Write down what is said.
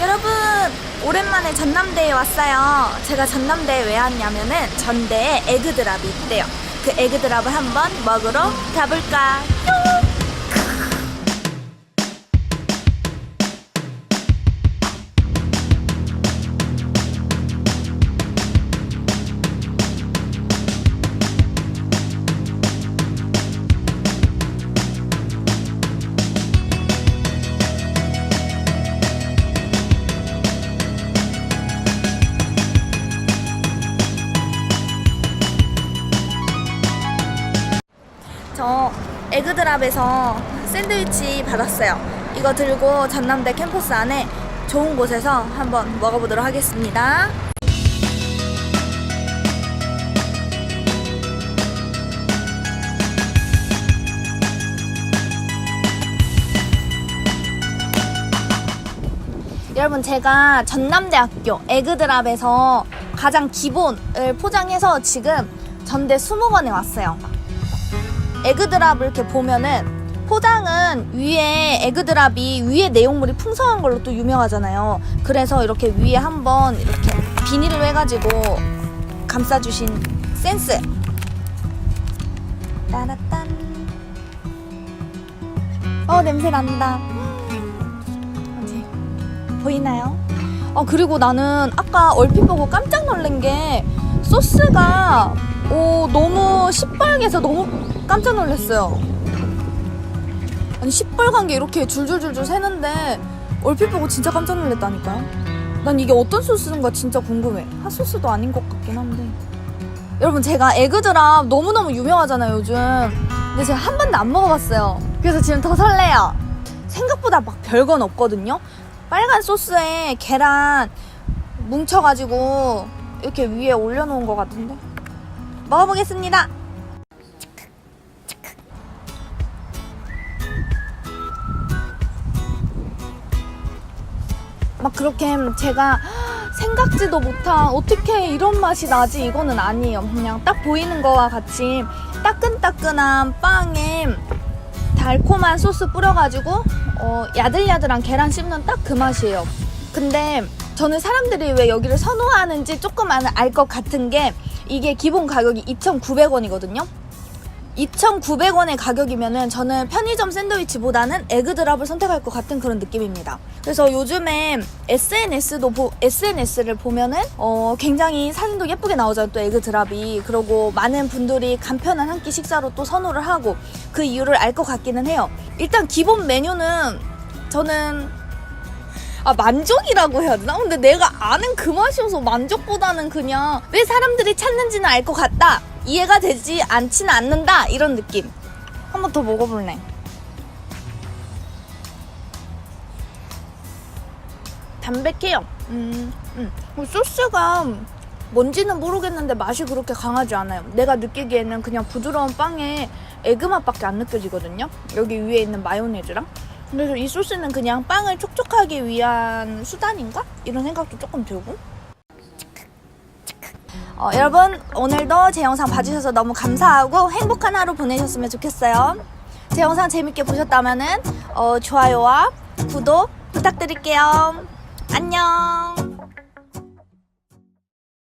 여러분 오랜만에 전남대에 왔어요. 제가 전남대에 왜 왔냐면은 전대에 에그드랍이 있대요. 그 에그드랍을 한번 먹으러 가볼까? 저 에그드랍에서 샌드위치 받았어요. 이거 들고 전남대 캠퍼스 안에 좋은 곳에서 한번 먹어보도록 하겠습니다. 여러분 제가 전남대학교 에그드랍에서 가장 기본을 포장해서 지금 전대 수목원에 왔어요. 에그드랍을 이렇게 보면은 포장은 위에 에그드랍이 위에 내용물이 풍성한 걸로 또 유명하잖아요. 그래서 이렇게 위에 한번 이렇게 비닐을 해가지고 감싸주신 센스. 따라딴. 어 냄새 난다. 보이나요? 어 그리고 나는 아까 얼핏 보고 깜짝 놀란 게 소스가 오 너무 시뻘개서 너무 깜짝 놀랐어요. 아니 시뻘간 게 이렇게 줄줄줄줄 새는데 얼핏 보고 진짜 깜짝 놀랐다니까요. 난 이게 어떤 소스인가 진짜 궁금해. 핫소스도 아닌 것 같긴 한데. 여러분 제가 에그드랍 너무너무 유명하잖아요 요즘. 근데 제가 한 번도 안 먹어봤어요. 그래서 지금 더 설레요. 생각보다 막 별건 없거든요. 빨간 소스에 계란 뭉쳐가지고 이렇게 위에 올려놓은 것 같은데. 먹어보겠습니다. 막 그렇게 제가 생각지도 못한 어떻게 이런 맛이 나지 이거는 아니에요. 그냥 딱 보이는 거와 같이 따끈따끈한 빵에 달콤한 소스 뿌려가지고 어, 야들야들한 계란 씹는 딱 그 맛이에요. 근데 저는 사람들이 왜 여기를 선호하는지 조금 알 것 같은 게 이게 기본 가격이 2,900원이거든요. 2,900원의 가격이면은 저는 편의점 샌드위치보다는 에그드랍을 선택할 것 같은 그런 느낌입니다. 그래서 요즘에 SNS도 보, SNS를 보면은 어, 굉장히 사진도 예쁘게 나오잖아요. 또 에그드랍이 그리고 많은 분들이 간편한 한 끼 식사로 또 선호를 하고 그 이유를 알 것 같기는 해요. 일단 기본 메뉴는 저는 아 만족이라고 해야 되나? 근데 내가 아는 그 맛이어서 만족보다는 그냥 왜 사람들이 찾는지는 알 것 같다. 이해가 되지 않지는 않는다. 이런 느낌. 한 번 더 먹어볼래. 담백해요. 음, 음. 그 소스가 뭔지는 모르겠는데 맛이 그렇게 강하지 않아요. 내가 느끼기에는 그냥 부드러운 빵에 에그 맛밖에 안 느껴지거든요. 여기 위에 있는 마요네즈랑. 그래서 이 소스는 그냥 빵을 촉촉하기 위한 수단인가? 이런 생각도 조금 들고. 어, 여러분 오늘도 제 영상 봐주셔서 너무 감사하고 행복한 하루 보내셨으면 좋겠어요. 제 영상 재밌게 보셨다면은 어, 좋아요와 구독 부탁드릴게요. 안녕.